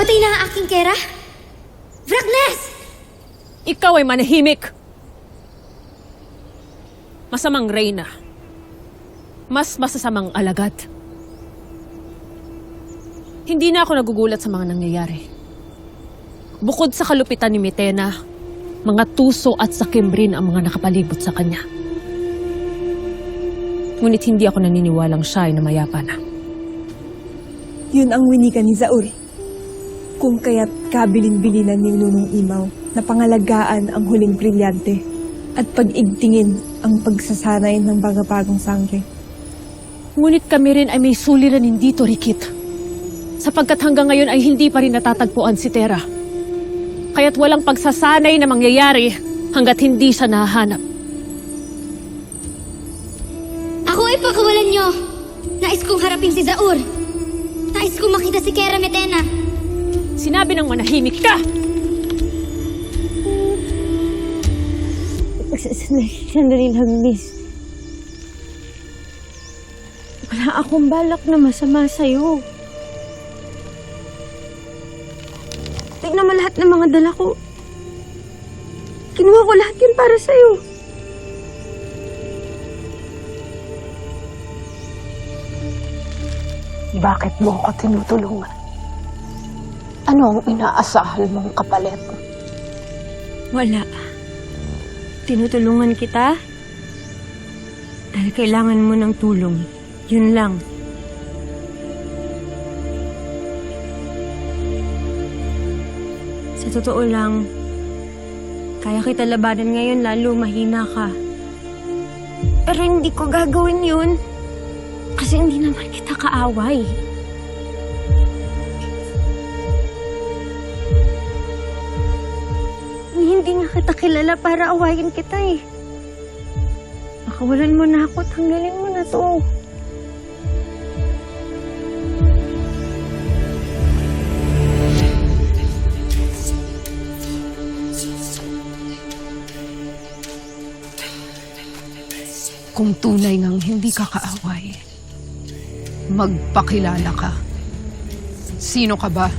Patay na ang aking kera? Vraknes! Ikaw ay manahimik! Masamang reyna. Mas masasamang alagad. Hindi na ako nagugulat sa mga nangyayari. Bukod sa kalupitan ni Mitena, mga tuso at sakimbrin ang mga nakapalibot sa kanya. Ngunit hindi ako naniniwalang siya ay namayapa na. Yun ang winika ni Zaur. Kung kaya't kabilin-bilinan ni Nunong Imaw na pangalagaan ang huling brilyante at pag-igtingin ang pagsasanay ng bagapagong sangre. Ngunit kami rin ay may suliranin dito, Rikit. Sapagkat hanggang ngayon ay hindi pa rin natatagpuan si Tera. Kaya't walang pagsasanay na mangyayari hanggat hindi siya nahahanap. Ako ay pagkawalan nyo! Nais kong harapin si Zaur! Nais kong makita si Kera Metena! Sinabi ng manahimik ka! Sandali lang, miss. Wala akong balak na masama sa'yo. Tignan mo lahat ng mga dala ko. Kinuha ko lahat yun para sa'yo. Bakit mo ako tinutulungan? Ano ang inaasahan mong kapalit? Wala. Tinutulungan kita dahil kailangan mo ng tulong. Yun lang. Sa totoo lang, kaya kita labanan ngayon lalo mahina ka. Pero hindi ko gagawin yun. Kasi hindi naman kita kaaway. Hindi nga kita kilala para awayin kita eh. Pakawalan mo na ako at hanggalin mo na to. Kung tunay ngang hindi ka kaaway, magpakilala ka. Sino ka ba?